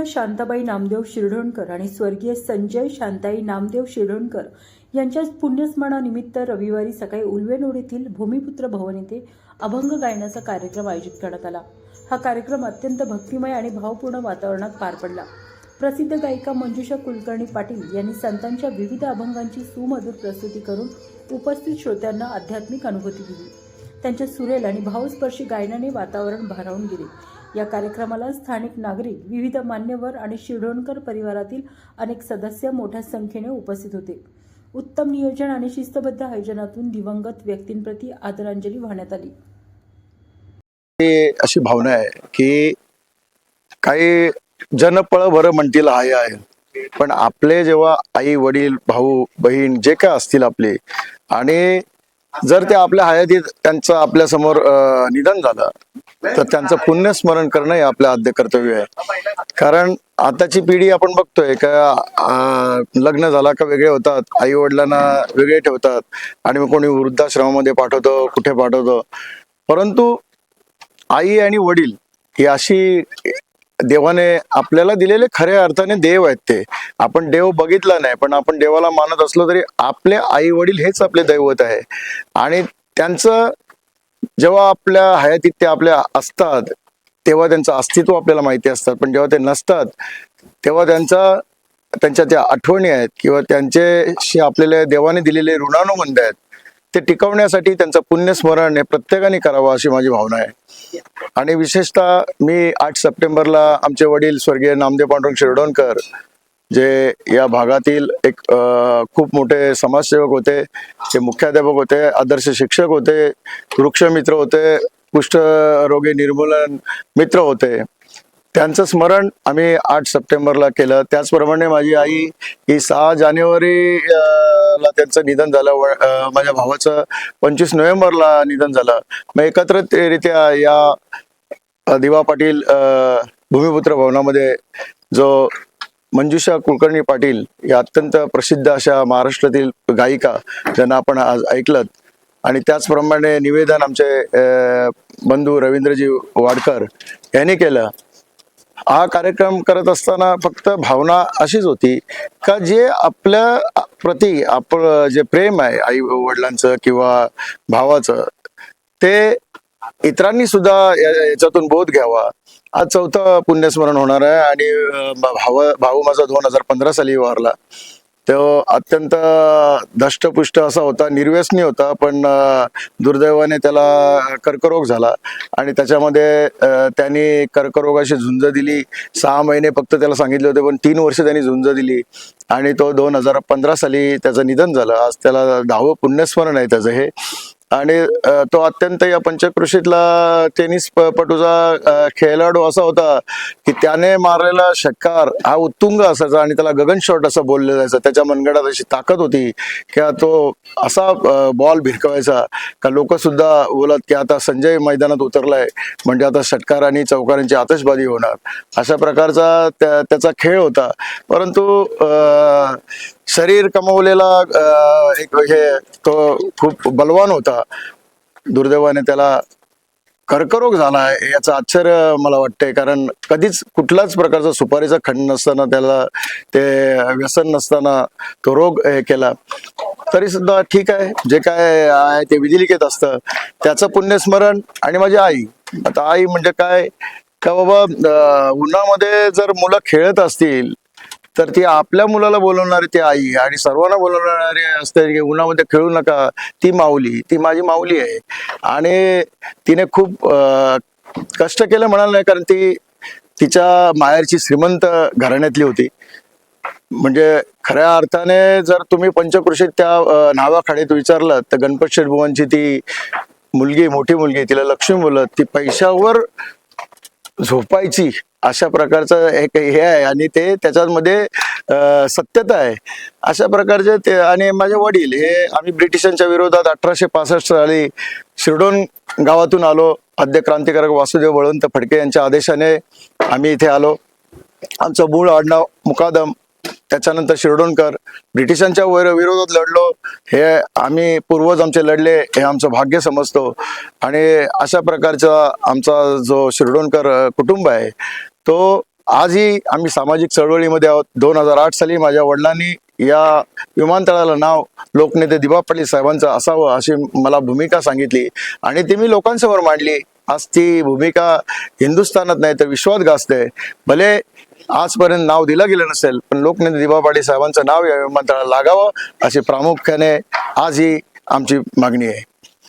स्वर्गीय शांताबाई नामदेव शिरढोणकर आणि स्वर्गीय संजय शांताई नामदेव शिरढोणकर यांच्या पुण्यस्मरणानिमित्त रविवारी सकाळी उलवेनोड येथील भूमिपुत्र भवन येथे अभंग गायनाचा कार्यक्रम आयोजित करण्यात आला. हा कार्यक्रम अत्यंत भक्तिमय आणि भावपूर्ण वातावरणात पार पडला. प्रसिद्ध गायिका मंजुषा कुलकर्णी पाटील यांनी संतांच्या विविध अभंगांची सुमधुर प्रस्तुती करून उपस्थित श्रोत्यांना आध्यात्मिक अनुभूती दिली. त्यांच्या सुरेल आणि भावस्पर्शी गायनाने वातावरण भारावून गेले. या कार्यक्रमाला स्थानिक नागरिक विविध मान्यवर आणि शिरढोणकर परिवारातील अनेक सदस्य मोठ्या संख्येने उपस्थित होते. उत्तम नियोजन आणि शिस्तबद्ध आयोजनातून दिवंगत व्यक्तींप्रती आदरांजली वाहण्यात आली. अशी भावना आहे की काही जनपळ भर म्हणतील हाय आहे पण आपले जेव्हा आई वडील भाऊ बहीण जे काय असतील आपले आणि जर ते आपल्या हयातीत त्यांचं आपल्यासमोर निधन झालं तर त्यांचं पुण्यस्मरण करणं हे आपलं आद्य कर्तव्य आहे. कारण आताची पिढी आपण बघतोय का लग्न झाला का वेगळे होतात आई वडिलांना वेगळे ठेवतात आणि मग कोणी वृद्धाश्रमामध्ये पाठवतो कुठे पाठवतो. परंतु आई आणि वडील ही अशी देवाने आपल्याला दिलेले खऱ्या अर्थाने देव आहेत ते. आपण देव बघितला नाही पण आपण देवाला मानत असलो तरी आपले आई वडील हेच आपले दैवत आहे. आणि त्यांचं जेव्हा आपल्या हयातीत ते आपल्या असतात तेव्हा त्यांचं अस्तित्व आपल्याला माहिती असतात. पण जेव्हा ते नसतात तेव्हा त्यांचा त्यांच्या त्या आठवणी आहेत किंवा त्यांच्याशी आपल्याला देवाने दिलेले ऋणानुबंध आहेत. ते टिकवण्यासाठी त्यांचं पुण्यस्मरण हे प्रत्येकाने करावं अशी माझी भावना आहे. आणि विशेषतः मी आठ सप्टेंबरला आमचे वडील स्वर्गीय नामदेव पांडुरंग शिरडोणकर जे या भागातील एक खूप मोठे समाजसेवक होते ते मुख्याध्यापक होते आदर्श शिक्षक होते वृक्षमित्र होते कुष्ठरोगी निर्मूलन मित्र होते त्यांचं स्मरण आम्ही आठ सप्टेंबरला केलं. त्याचप्रमाणे माझी आई ही सहा जानेवारी ला त्यांचं निधन झालं. माझ्या भावाचं पंचवीस नोव्हेंबरला निधन झालं. मग एकत्रितरित्या या दिवा पाटील भूमिपुत्र भवनामध्ये जो मंजुषा कुलकर्णी पाटील या अत्यंत प्रसिद्ध अशा महाराष्ट्रातील गायिका ज्यांना आपण आज ऐकलत. आणि त्याचप्रमाणे निवेदन आमचे बंधू रवींद्रजी वाडकर यांनी केलं. हा कार्यक्रम करत असताना फक्त भावना अशीच होती का जे आपल्या प्रती आपलं जे प्रेम आहे आई वडिलांचं किंवा भावाचं ते इतरांनी सुद्धा याच्यातून बोध घ्यावा. आज चौथं पुण्यस्मरण होणार आहे आणि भाव भाऊ माझा दोन हजार पंधरा साली वारला. तो अत्यंत दष्टपुष्ट असा होता निर्व्यसनी होता पण दुर्दैवाने त्याला कर्करोग झाला आणि त्याच्यामध्ये त्यांनी कर्करोगाशी झुंज दिली. सहा महिने फक्त त्याला सांगितले होते पण तीन वर्ष त्यांनी झुंज दिली आणि तो दोन हजार पंधरा साली त्याचं निधन झालं. आज त्याला दहावं पुण्यस्मरण आहे त्याचं हे. आणि तो अत्यंत या पंचक्रोशीतला टेनिस पटूचा खेळाडू असा होता की त्याने मारलेला षटकार हा उत्तुंग असायचा आणि त्याला गगन शॉट असं बोललं जायचं त्याच्या मनगडात अशी ताकद होती की तो असा बॉल भिरकवायचा का लोक सुद्धा बोलत की आता संजय मैदानात उतरलाय म्हणजे आता षटकार आणि चौकारांची आतषबाजी होणार. अशा प्रकारचा त्या- त्याचा खेळ होता. परंतु अं, शरीर कमवलेला एक हे तो खूप बलवान होता. दुर्दैवाने त्याला कर्करोग झाला आहे याचं आश्चर्य मला वाटतंय. कारण कधीच कुठल्याच प्रकारचा सुपारीचा खंड नसताना त्याला ते व्यसन नसताना तो रोग हे केला. तरी सुद्धा ठीक आहे. जे काय आहे ते विधिलिखित असतं. त्याचं पुण्यस्मरण आणि माझी आई. आता आई म्हणजे काय? का बाबा उन्हामध्ये जर मुलं खेळत असतील तर ती आपल्या मुलाला बोलवणारी ती आई आणि सर्वांना बोलवणारी असते. की उन्हामध्ये खेळू नका. ती माऊली ती माझी माऊली आहे. आणि तिने खूप कष्ट केलं म्हणाल नाही कारण ती तिच्या माहेरची श्रीमंत घराण्यातली होती. म्हणजे खऱ्या अर्थाने जर तुम्ही पंचकृषीत त्या नावाखाडीत विचारलं तर गणपत शेठबुवांची ती मुलगी मोठी मुलगी तिला लक्ष्मी बोलत ती पैशावर झोपायची अशा प्रकारचं एक हे आहे आणि ते त्याच्यामध्ये सत्यता आहे. अशा प्रकारचे ते आणि माझे वडील हे आम्ही ब्रिटिशांच्या विरोधात अठराशे पासष्ट साली शिरडोन गावातून आलो. आद्य क्रांतिकारक वासुदेव बळवंत फडके यांच्या आदेशाने आम्ही इथे आलो. आमचं मूळ आडनाव मुकादम त्याच्यानंतर शिरडोणकर ब्रिटिशांच्या वैर विरोधात लढलो. हे आम्ही पूर्वज आमचे लढले हे आमचं भाग्य समजतो. आणि अशा प्रकारचा आमचा जो शिरडोणकर कुटुंब आहे तो आजही आम्ही सामाजिक चळवळीमध्ये आहोत. दोन हजार आठ साली माझ्या वडिलांनी या विमानतळाला नाव लोकनेते दिबा पाटील साहेबांचं असावं अशी मला भूमिका सांगितली. आणि ती मी लोकांसमोर मांडली. आज ती भूमिका हिंदुस्थानात नाही तर विश्वात गाजते. भले आजपर्यंत नाव दिलं गेलं नसेल पण लोकनेते दिबा पाटील साहेबांचं नाव या विमानतळाला लागावं अशी प्रामुख्याने आज ही आमची मागणी आहे.